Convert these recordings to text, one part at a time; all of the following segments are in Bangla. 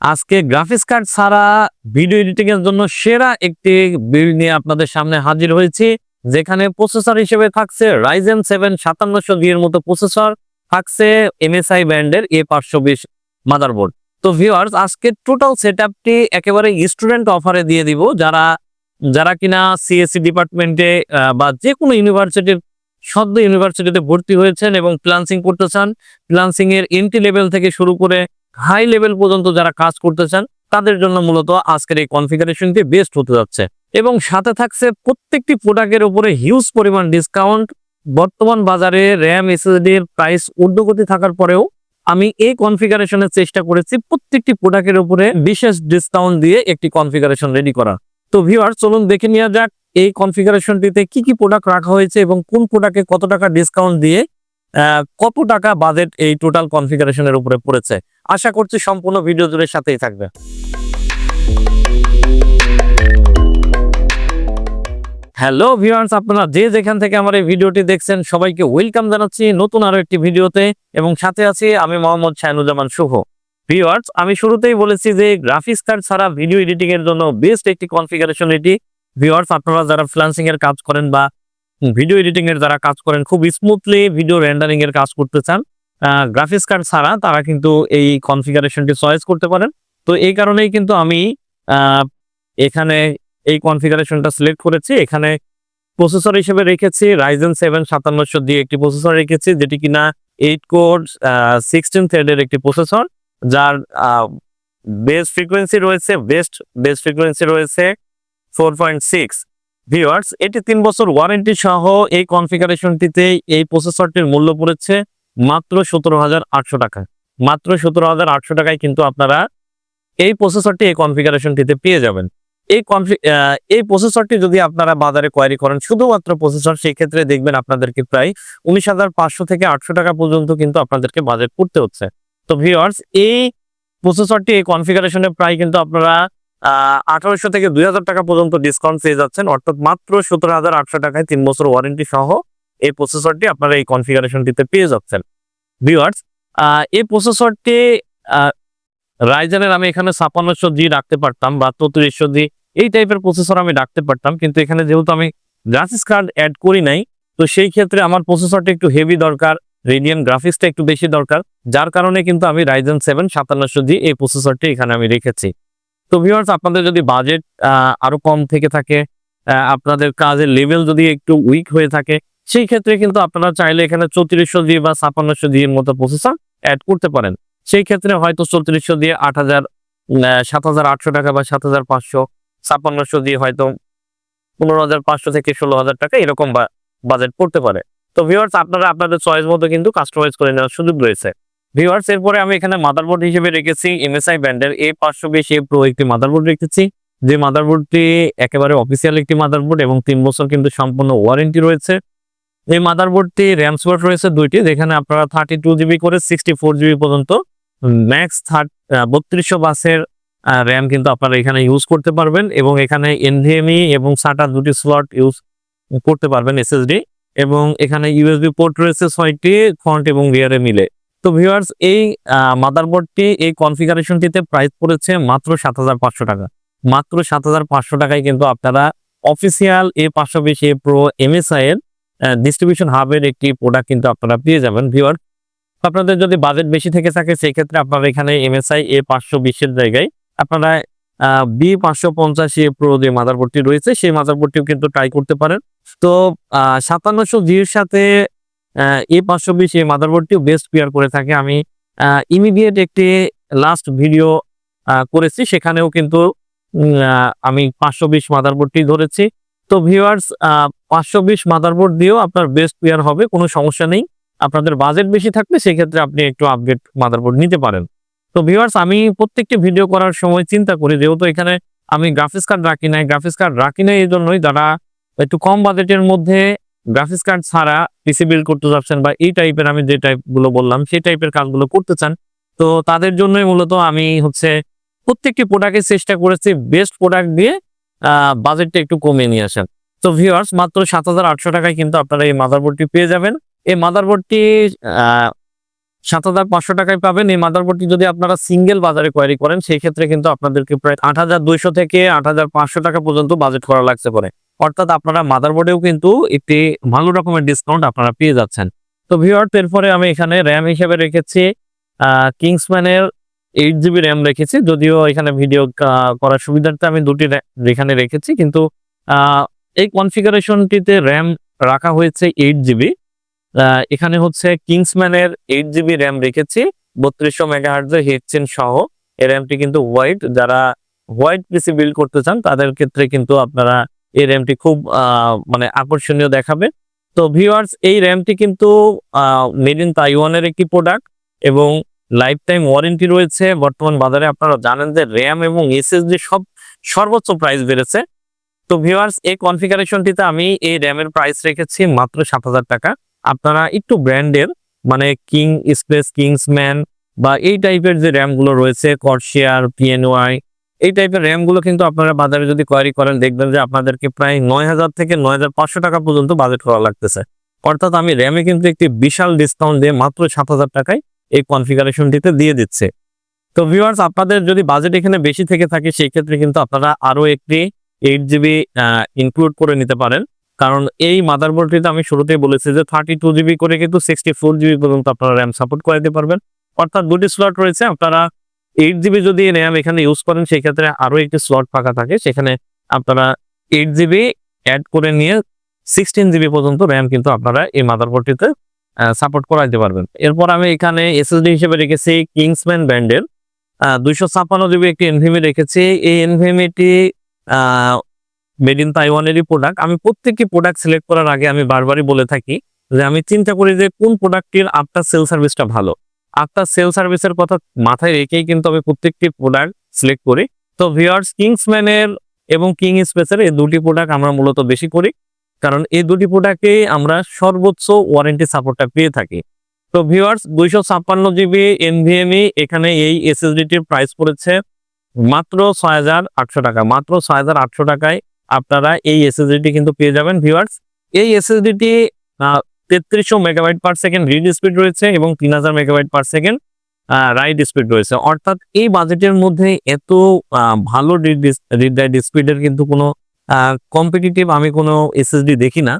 আজকে গ্রাফিক্স কার্ড ছাড়া ভিডিও এডিটিং এর জন্য সেরা একটি বিল নিয়ে আপনাদের সামনে হাজির হয়েছি, যেখানে প্রসেসর হিসেবে থাকছে রাইজেন সেভেন সাতান্নশো এর মতো প্রসেসর থাকছে এমএসআই ব্র্যান্ডের এ পাঁচশো বিশ মাদারবোর্ড তো ভিউয়ার্স আজকে টোটাল সেট আপটি একেবারে স্টুডেন্ট অফারে দিয়ে দিব, যারা যারা কিনা সিএসসি ডিপার্টমেন্টে বা যে কোনো ইউনিভার্সিটির সদ্য ইউনিভার্সিটিতে ভর্তি হয়েছেন এবং প্লান্সিং করতে চান প্লান্সিং এর এন্ট্রি লেভেল থেকে শুরু করে হাই লেভেল পর্যন্ত যারা কাজ করতে চান, তাদের জন্য মূলত আজকের এই কনফিগারেশনটি বেস্ট হতে যাচ্ছে। এবং সাথে থাকছে প্রত্যেকটি প্রোডাক্টের উপরে হিউজ পরিমাণ ডিসকাউন্ট বর্তমান বাজারে র্যাম এসএসডি এর প্রাইস ঊর্ধ্বগতি থাকার পরেও আমি এই কনফিগারেশনের চেষ্টা করেছি প্রত্যেকটি প্রোডাক্টের উপরে বিশেষ ডিসকাউন্ট দিয়ে একটি কনফিগারেশন রেডি করা তো ভিউয়ার চলুন দেখে নেওয়া যাক এই কনফিগারেশনটিতে কি কি প্রোডাক্ট রাখা হয়েছে এবং কোন প্রোডাক্টে কত টাকা ডিসকাউন্ট দিয়ে কত টাকা বাজেট এই টোটাল কনফিগারেশনের উপরে পড়েছে। আশা করছি সম্পূর্ণ ভিডিও জুড়ে সাথেই থাকবে। হ্যালো ভিউয়ার্স আপনারা যে যেখান থেকে আমার এই ভিডিওটি দেখছেন, সবাইকে ওয়েলকাম জানাচ্ছি নতুন আরও একটি ভিডিওতে। এবং সাথে আছি আমি মোহাম্মদ শাহিনুজ্জামান শুভ। ভিউয়ার্স আমি শুরুতেই বলেছি যে গ্রাফিক্স কার্ড ছাড়া ভিডিও এডিটিং এর জন্য বেস্ট একটি কনফিগারেশন এটি। ভিউয়ার্স আপনারা যারা ফ্লান্সিং এর কাজ করেন বা ভিডিও এডিটিং এর যারা কাজ করেন, খুব স্মুথলি ভিডিও রেন্ডারিং এর কাজ করতে চান গ্রাফিক্স কার্ড ছাড়া তারা কিন্তু এই কনফিগারেশনটি চয়েস করতে পারেন। তো এই কারণেই কিন্তু আমি এখানে এই কনফিগারেশনটা সিলেক্ট করেছি। এখানে প্রসেসর হিসেবে রেখেছি রাইজেন সেভেন সাতান্নশো দিয়ে একটি প্রসেসর রেখেছি, যেটি কিনা এইট কোর সিক্সটিন থ্রেডের একটি প্রসেসর যার বেস ফ্রিকোয়েন্সি রয়েছে বেস্ট বেস ফ্রিকোয়েন্সি রয়েছে ফোর পয়েন্ট সিক্স ভিওয়ার্স এটি তিন বছর ওয়ারেন্টি সহ এই কনফিগারেশনটিতে এই প্রসেসরটির মূল্য পড়েছে মাত্র সতেরো হাজার আটশো টাকা। মাত্র সতেরো হাজার আটশো টাকায় কিন্তু আপনারা এই প্রসেসরটি এই কনফিগারেশনটিতে পেয়ে যাবেন। এই এই প্রসেসরটি যদি আপনারা বাজারে কোয়ারি করেন, শুধুমাত্র প্রসেসর সেই ক্ষেত্রে দেখবেন আপনাদেরকে প্রায় উনিশ হাজার পাঁচশো থেকে আটশো টাকা পর্যন্ত কিন্তু আপনাদেরকে বাজেট করতে হচ্ছে। তো ভিওয়ার্স এই প্রসেসরটি এই কনফিগারেশনে প্রায় কিন্তু আপনারা আঠারোশো থেকে দুই হাজার টাকা পর্যন্ত ডিসকাউন্ট পেয়ে যাচ্ছেন। অর্থাৎ মাত্র সতেরো হাজার আটশো টাকায় তিন বছর ওয়ারেন্টি সহ এই প্রসেসরটি আপনারা এই কনফিগারেশনটিতে পেয়ে যাচ্ছেন। ভিওয়ার্স এই প্রসেসরটি রাইজেনের আমি এখানে ছাপান্নশো জি রাখতে পারতাম বা চৌত্রিশশো জি, এই টাইপের প্রসেসর আমি রাখতে পারতাম। কিন্তু এখানে যেহেতু আমি গ্রাফিক্স কার্ড অ্যাড করি নাই, তো সেই ক্ষেত্রে আমার প্রসেসরটা একটু হেভি দরকার রেডিয়ান গ্রাফিক্সটা একটু বেশি দরকার। যার কারণে কিন্তু আমি রাইজেন সেভেন সাতান্নশো জি এই প্রসেসরটি এখানে আমি রেখেছি। তো ভিউয়ার্স আপনাদের যদি বাজেট আরও কম থেকে থাকে আপনাদের কাজের লেভেল যদি একটু উইক হয়ে থাকে সেই ক্ষেত্রে কিন্তু আপনারা চাইলে এখানে চৌত্রিশশো দিয়ে বা ছাপান্নশো দিয়ে মতো প্রসেসর অ্যাড করতে পারেন। সেই ক্ষেত্রে হয়তো চৌত্রিশশো দিয়ে আট হাজার সাত হাজার আটশো টাকা বা সাত হাজার পাঁচশো, ছাপ্পান্নশো দিয়ে হয়তো পনেরো হাজার পাঁচশো থেকে ষোলো হাজার টাকা এরকম বাজেট পড়তে পারে। তো ভিউয়ার্স আপনারা আপনাদের চয়েস মতো কিন্তু কাস্টমাইজ করে নেওয়ার সুযোগ রয়েছে। ভিউয়ার্স এরপরে আমি এখানে মাদারবোর্ড হিসেবে রেখেছি এমএসআই ব্র্যান্ডের এ পাঁচশো বিশ এ প্রো একটি মাদারবোর্ড রেখেছি। যে মাদারবোর্ডটি একেবারে অফিসিয়াল একটি মাদারবোর্ড এবং তিন বছর কিন্তু সম্পূর্ণ ওয়ারেন্টি রয়েছে। এই মাদারবোর্ডটি র্যাম স্লট রয়েছে দুইটি, যেখানে আপনারা থার্টি টু জিবি করে সিক্সটি ফোর জিবি পর্যন্ত ম্যাক্স বত্রিশশো বাসের র্যাম কিন্তু আপনারা এখানে ইউজ করতে পারবেন এবং এখানে এনভিএমই এবং সাটা দুটি স্লট ইউজ করতে পারবেন এসএসডি এবং এখানে ইউএসবি পোর্ট রয়েছে ছয়টি ফ্রন্ট এবং রিয়ারে মিলে। তো ভিউয়ার্স এই মাদারবোর্ডটি এই কনফিগারেশনটিতে প্রাইস পড়েছে মাত্র সাত হাজার পাঁচশো টাকা। মাত্র সাত হাজার পাঁচশো টাকায় কিন্তু আপনারা অফিসিয়াল এ পাঁচশো বিশ এ প্রো এমএসআই এর ডিস্ট্রিবিউশন হাবের একটি প্রোডাক্ট কিন্তু আপনারা পেয়ে যাবেন ভিউয়ার আপনাদের যদি বাজেট বেশি থেকে থাকে সেই ক্ষেত্রে আপনারা এখানে এমএসআই এ পাঁচশো বিশের জায়গায় আপনারা বি পাঁচশো পঞ্চাশি প্রো যে মাদারবোর্ডটি রয়েছে, সেই মাদারবোর্ডটিও কিন্তু ট্রাই করতে পারেন। তো সাতান্নশো জির সাথে এ পাঁচশো বিশ এই মাদারবোর্ডটিও বেস্ট পেয়ার করে থাকে। আমি ইমিডিয়েট একটি লাস্ট ভিডিও করেছি। সেখানেও কিন্তু আমি পাঁচশো বিশ মাদারবোর্ডটি ধরেছি। তো ভিউয়ার্স পাঁচশো বিশ মাদারবোর্ড দিয়েও আপনার বেস্ট পেয়ার হবে, কোনো সমস্যা নেই। আপনাদের বাজেট বেশি থাকলে সেক্ষেত্রে আপনি একটু আপগ্রেড মাদারবোর্ড নিতে পারেন। তো ভিউয়ার্স আমি প্রত্যেকটি ভিডিও করার সময় চিন্তা করি, যেহেতু এখানে আমি গ্রাফিক্স কার্ড রাখি নাই গ্রাফিক্স কার্ড রাখি নাই এই জন্যই যারা একটু কম বাজেটের মধ্যে গ্রাফিক্স কার্ড ছাড়া পিসি বিল্ড করতে যাচ্ছেন বা এই টাইপের আমি যে টাইপগুলো বললাম, সেই টাইপের কাজগুলো করতে চান, তো তাদের জন্যই মূলত আমি হচ্ছে প্রত্যেকটি প্রোডাক্টের চেষ্টা করেছি বেস্ট প্রোডাক্ট দিয়ে বাজেটটা একটু কমিয়ে নিয়ে আসেন। তো ভিউয়ার্স মাত্র সাত হাজার আটশো টাকায় কিন্তু আপনারা এই মাদারবোর্ডটি পেয়ে যাবেন। এই মাদারবোর্ডটি সাত হাজার পাঁচশো টাকায় পাবেন। এই মাদারবোর্ডটি যদি আপনারা সিঙ্গেল বাজারে কোয়ারি করেন, সেই ক্ষেত্রে কিন্তু আপনাদেরকে প্রায় আট হাজার দুইশো থেকে আট হাজার পাঁচশো টাকা পর্যন্ত বাজেট করা লাগতে পারে। অর্থাৎ আপনারা মাদারবোর্ডেও কিন্তু একটি ভালো রকমের ডিসকাউন্ট আপনারা পেয়ে যাচ্ছেন। তো ভিওয়ার্স এরপরে আমি এখানে র্যাম হিসেবে রেখেছি কিংসম্যানের এইট জিবি র্যাম রেখেছি। যদিও এখানে ভিডিও করার সুবিধার্থে আমি দুটি এখানে রেখেছি। কিন্তু এই কনফিগারেশনটিতে র্যাম রাখা হয়েছে এইট জিবি এখানে হচ্ছে কিংসম্যানের এইট জিবি র্যাম রেখেছি। বত্রিশশো মেগাহার্জের হেডসেন সহ। এই র্যামটি কিন্তু হোয়াইট যারা হোয়াইট পিসি বিল্ড করতে চান, তাদের ক্ষেত্রে কিন্তু আপনারা এই র্যামটি খুব মানে আকর্ষণীয় দেখাবে। তো ভিউয়ার্স এই র্যামটি কিন্তু মেড ইন তাইওয়ানের একটি প্রোডাক্ট এবং লাইফ টাইম ওয়ারেন্টি রয়েছে। বর্তমান বাজারে আপনারা জানেন যে র্যাম এবং এসএসডি সব সর্বোচ্চ প্রাইস বেড়েছে। তো ভিউয়ার্স এই কনফিগারেশনটিতে আমি এই র্যামের প্রাইস রেখেছি মাত্র সাত হাজার টাকা। আপনারা একটু ব্র্যান্ডের মানে কিং স্পেস কিংসম্যান বা এই টাইপের যে র্যামগুলো রয়েছে কর্শিয়ার পিএনওয়াই এই টাইপের র্যামগুলো কিন্তু আপনারা বাজারে যদি কোয়ারি করেন, দেখবেন যে আপনাদেরকে প্রায় নয় হাজার থেকে নয় হাজার পাঁচশো টাকা পর্যন্ত বাজেট করা লাগতেছে। অর্থাৎ আমি র্যামে কিন্তু একটি বিশাল ডিসকাউন্ট দিয়ে মাত্র সাত হাজার টাকায় এই কনফিগারেশনটিতে দিয়ে দিচ্ছে। তো ভিউয়ার্স আপনাদের যদি বাজেট এখানে বেশি থেকে থাকে, সেই ক্ষেত্রে কিন্তু আপনারা আরও একটি এইট জিবি ইনক্লুড করে নিতে পারেন। কারণ এই মাদারবোর্ডটিতে আমি শুরুতেই বলেছি যে থার্টি টু জিবি করে কিন্তু সিক্সটি ফোর জিবি পর্যন্ত আপনারা র্যাম সাপোর্ট করে দিতে পারবেন। অর্থাৎ দুটি স্লট রয়েছে, আপনারা এইট জিবি যদি র্যাম এখানে ইউজ করেন, সেই ক্ষেত্রে আরও একটি স্লট ফাঁকা থাকে। সেখানে আপনারা এইট জিবি অ্যাড করে নিয়ে সিক্সটিন জিবি পর্যন্ত র্যাম কিন্তু আপনারা এই মাদারবোর্ডটিতে সাপোর্ট করাইতে পারবেন। এরপর আমি এখানে এসএসডি হিসেবে রেখেছি কিংসম্যান ব্র্যান্ডের দুইশো ছাপ্পান্ন জিবি একটি এনভিএমি রেখেছি। এই এনভিএমিটি মেড ইন তাইওয়ানেরই প্রোডাক্ট আমি প্রত্যেকটি প্রোডাক্ট সিলেক্ট করার আগে আমি বারবারই বলে থাকি যে আমি চিন্তা করি যে কোন প্রোডাক্টটির আফটার সেল সার্ভিসটা ভালো। আফটার সেল সার্ভিসের কথা মাথায় রেখেই কিন্তু আমি প্রত্যেকটি প্রোডাক্ট সিলেক্ট করি। তো ভিওয়ার্স কিংসম্যানের এবং কিং স্পেসের এই দুটি প্রোডাক্ট আমরা মূলত বেশি করি। কারণ এই দুটি প্রোডাক্টে আমরা সর্বোচ্চ ওয়ারেন্টি সাপোর্টটা পেয়ে থাকি। তো ভিউয়ার্স দুইশো ছাপ্পান্ন জিবি এনভিএমই এখানে এই এসএসডিটির প্রাইস পড়েছে মাত্র ছয় হাজার আটশো টাকা। মাত্র ছয় হাজার আটশো টাকায় আপনারা এই এসএসডিটি কিন্তু পেয়ে যাবেন ভিউয়ার্স এই এসএসডিটি তেত্রিশশো megabyte per second read speed রয়েছে এবং তিন হাজার megabyte per second write speed রয়েছে। অর্থাৎ এই বাজেটের মধ্যে এত ভালো রিড রিড রাইড স্পিডের কিন্তু কোনো কম্পিটিটিভ আমি কোনো এসএসডি দেখি না।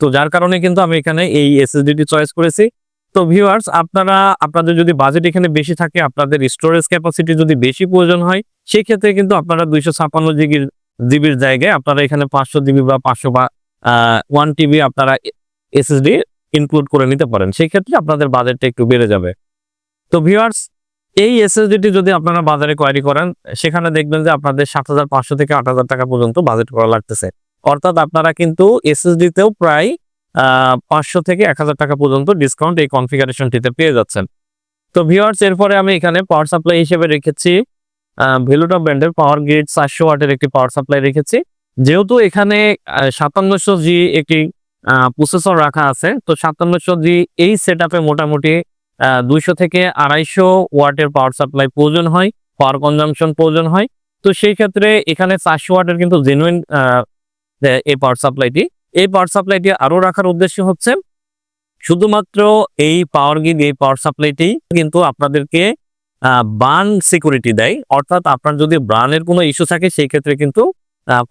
তো যার কারণে কিন্তু আমি এখানে এই এসএসডিটি চয়েস করেছি। তো ভিউয়ার্স আপনারা, আপনাদের যদি বাজেট এখানে বেশি থাকে, আপনাদের স্টোরেজ ক্যাপাসিটি যদি বেশি প্রয়োজন হয় সেই ক্ষেত্রে কিন্তু আপনারা দুইশো ছাপ্পান্ন জিবির জিবির জায়গায় আপনারা এখানে পাঁচশো জিবি বা পাঁচশো বা ওয়ান টিবি আপনারা এসএসডি ইনক্লুড করে নিতে পারেন। সেই ক্ষেত্রে আপনাদের বাজেটটা একটু বেড়ে যাবে। তো ভিউয়ার্স এই এসএসডিটি যদি আপনারা বাজারে কোয়ারি করেন, সেখানে দেখবেন যে আপনাদের সাত হাজার পাঁচশো থেকে আট হাজার টাকা পর্যন্ত বাজেট করা লাগতেছে। অর্থাৎ আপনারা কিন্তু এসএসডি তেও প্রায় পাঁচশো থেকে এক হাজার টাকা পর্যন্ত ডিসকাউন্ট এই কনফিগারেশনটিতে পেয়ে যাচ্ছেন। তো ভিওয়ার্স এরপরে আমি এখানে পাওয়ার সাপ্লাই হিসেবে রেখেছি। ভেলুটা ব্র্যান্ডের পাওয়ার গ্রিড চারশো ওয়াটের একটি পাওয়ার সাপ্লাই রেখেছি। যেহেতু এখানে সাতান্নশো জি একটি প্রসেসর রাখা আছে, তো সাতান্নশো জি এই সেট মোটামুটি দুইশো থেকে আড়াইশো ওয়াটের পাওয়ার সাপ্লাই প্রয়োজন হয় পাওয়ার কনজামশন প্রয়োজন হয়। তো সেই ক্ষেত্রে এখানে চারশো ওয়াটের কিন্তু জেনুইন এই পাওয়ার সাপ্লাইটি এই পাওয়ার সাপ্লাইটি আরও রাখার উদ্দেশ্য হচ্ছে, শুধুমাত্র এই পাওয়ার গিড এই পাওয়ার সাপ্লাইটি কিন্তু আপনাদেরকে বান সিকিউরিটি দেয়। অর্থাৎ আপনার যদি ব্রানের কোনো ইস্যু থাকে, সেই ক্ষেত্রে কিন্তু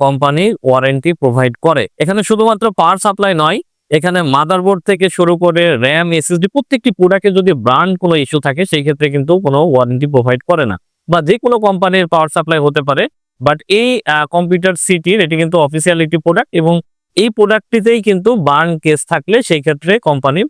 কোম্পানি ওয়ারেন্টি প্রোভাইড করে। এখানে শুধুমাত্র পাওয়ার সাপ্লাই নয় এখানে মাদারবোর্ড থেকে শুরু করে র্যাম এসএসডি প্রত্যেকটি প্রোডাক্টে যদি ব্র্যান্ড কোনো ইস্যু থাকে, সেই ক্ষেত্রে কিন্তু কোনো ওয়ারেন্টি প্রোভাইড করে না। বা যে কোনো কোম্পানির পাওয়ার সাপ্লাই হতে পারে বাট এই কম্পিউটার সিটির এটি কিন্তু অফিসিয়াল একটি প্রোডাক্ট এবং এই প্রোডাক্টটিতেই কিন্তু বার্ন কেস থাকলে সেই ক্ষেত্রে কোম্পানি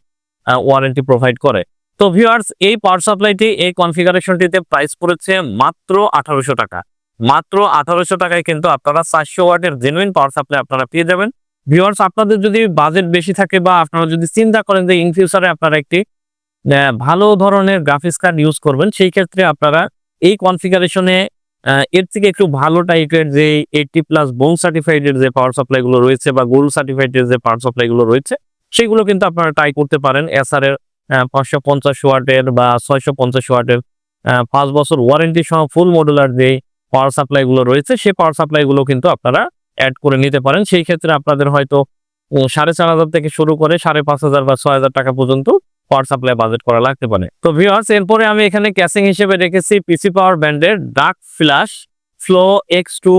ওয়ারেন্টি প্রোভাইড করে। তো ভিউয়ার্স এই পাওয়ার সাপ্লাইটি এই কনফিগারেশনটিতে প্রাইস পড়েছে মাত্র আঠারোশো টাকা। মাত্র আঠারোশো টাকায় কিন্তু আপনারা চারশো ওয়াটের জেনুইন পাওয়ার সাপ্লাই আপনারা পেয়ে যাবেন। ভিউয়ার্স আপনাদের যদি বাজেট বেশি থাকে বা আপনারা যদি চিন্তা করেন যে ইন ফিউচারে আপনারা একটি ভালো ধরনের গ্রাফিক্স কার্ড ইউজ করবেন, সেই ক্ষেত্রে আপনারা এই কনফিগারেশনে এর থেকে একটু ভালো টাইপের যে এইটটি প্লাস বোন সার্টিফাইডের যে পাওয়ার সাপ্লাই গুলো রয়েছে বা গোল্ড সার্টিফাইডের যে পাওয়ার সাপ্লাই গুলো রয়েছে, সেগুলো কিন্তু আপনারা ট্রাই করতে পারেন। এসআর এর পাঁচশো পঞ্চাশ ওয়াটের বা ছয়শো পঞ্চাশ ওয়াটের পাঁচ বছর ওয়ারেন্টি সহ ফুল মডুলার যে পাওয়ার সাপ্লাই গুলো রয়েছে সেই পাওয়ার সাপ্লাই গুলো কিন্তু আপনারা অ্যাড করে নিতে পারেন। সেই ক্ষেত্রে আপনাদের হয়তো সাড়ে চার হাজার থেকে শুরু করে সাড়ে পাঁচ হাজার বা ছয় হাজার টাকা পর্যন্ত পাওয়ার সাপ্লাই বাজেট করা লাগতে পারে। তো ভিউয়ার্স এরপরে আমি এখানে ক্যাসিং হিসেবে রেখেছি পিসি পাওয়ার ব্যান্ডের dark flash flow X two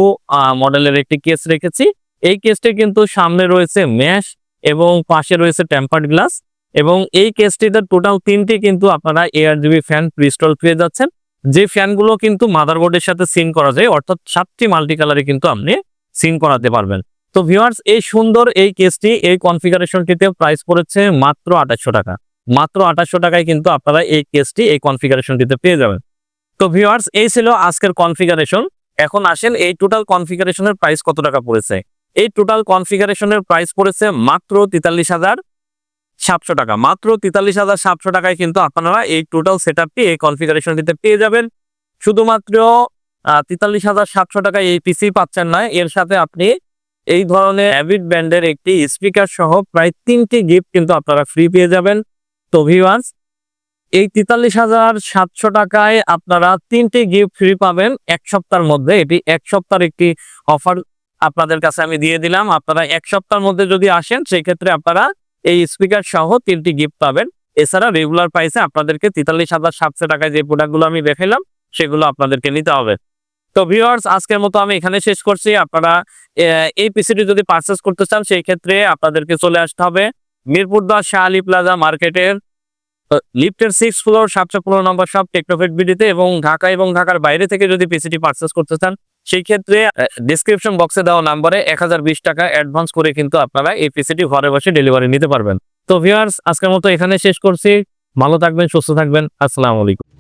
মডেলের একটি কেস রেখেছি। এই কেসটি কিন্তু সামনে রয়েছে ম্যাশ এবং পাশে রয়েছে টেম্পার্ড গ্লাস এবং এই কেসটিতে টোটাল তিনটি কিন্তু আপনারা এয়ার জিবি ফ্যান ক্রিস্টাল পেয়ে যাচ্ছেন। যে ফ্যানগুলো কিন্তু মাদারবোর্ডের সাথে সিন করা যায়, অর্থাৎ সাতটি মাল্টি কালারে কিন্তু আপনি সিন করাতে পারবেন। তো ভিউয়ার্স এই সুন্দর এই কেসটি এই কনফিগারেশনটিতে প্রাইস পড়েছে মাত্র আঠাশশো টাকা। মাত্র আঠাশশো টাকায় কিন্তু আপনারা এই কেসটি এই কনফিগারেশনটিতে পেয়ে যাবেন। তো ভিউয়ার্স এই ছিল আজকের কনফিগারেশন এখন আসেন, এই টোটাল কনফিগারেশনের প্রাইস কত টাকা পড়েছে? এই টোটাল কনফিগারেশনের প্রাইস পড়েছে মাত্র তেতাল্লিশ হাজার সাতশো টাকা। মাত্র তেতাল্লিশ হাজার সাতশো টাকায় কিন্তু আপনারা এই টোটাল সেট আপটি এই কনফিগারেশনটিতে পেয়ে যাবেন। শুধুমাত্র তেতাল্লিশ হাজার সাতশো টাকায় এই পিসি পাচ্ছেন না। এর সাথে আপনি এই ধরনের অ্যাভিড ব্যান্ডের একটি স্পিকার সহ প্রায় তিনটি গিফট কিন্তু আপনারা ফ্রি পেয়ে যাবেন। তো ভিওয়ান্স এই তেতাল্লিশ হাজার সাতশো টাকায় আপনারা তিনটি গিফট ফ্রি পাবেন এক সপ্তাহের মধ্যে। এটি এক সপ্তাহের একটি অফার আপনাদের কাছে আমি দিয়ে দিলাম। আপনারা এক সপ্তাহের মধ্যে যদি আসেন সেই ক্ষেত্রে আপনারা এই স্পিকার সহ তিনটি গিফট পাবেন। এছাড়া রেগুলার প্রাইসে আপনাদেরকে তেতাল্লিশ হাজার সাতশো টাকায় যে প্রোডাক্টগুলো আমি দেখাইলাম সেগুলো আপনাদেরকে নিতে হবে। তো ভিউয়ার্স আজকের মতো আমি এখানে শেষ করছি। আপনারা এই পিসিটি যদি পারচেস করতে চান, সেই ক্ষেত্রে আপনাদেরকে চলে আসতে হবে মিরপুর দশ শাহ আলী প্লাজা মার্কেটের লিফটের সিক্স ফ্লোর সাতশো পনেরো নম্বর সব টেকনোফেট বিডিতে এবং ঢাকা এবং ঢাকার বাইরে থেকে যদি পিসিটি পারচেস করতে চান, সেই ক্ষেত্রে ডিসক্রিপশন বক্সে দেওয়া নাম্বারে এক হাজার বিশ টাকা অ্যাডভান্স করে কিন্তু আপনারা এই পিসিটি ঘরে বসে ডেলিভারি নিতে পারবেন। তো ভিউয়ার্স আজকের মতো এখানে শেষ করছি। ভালো থাকবেন, সুস্থ থাকবেন। আসসালামু আলাইকুম।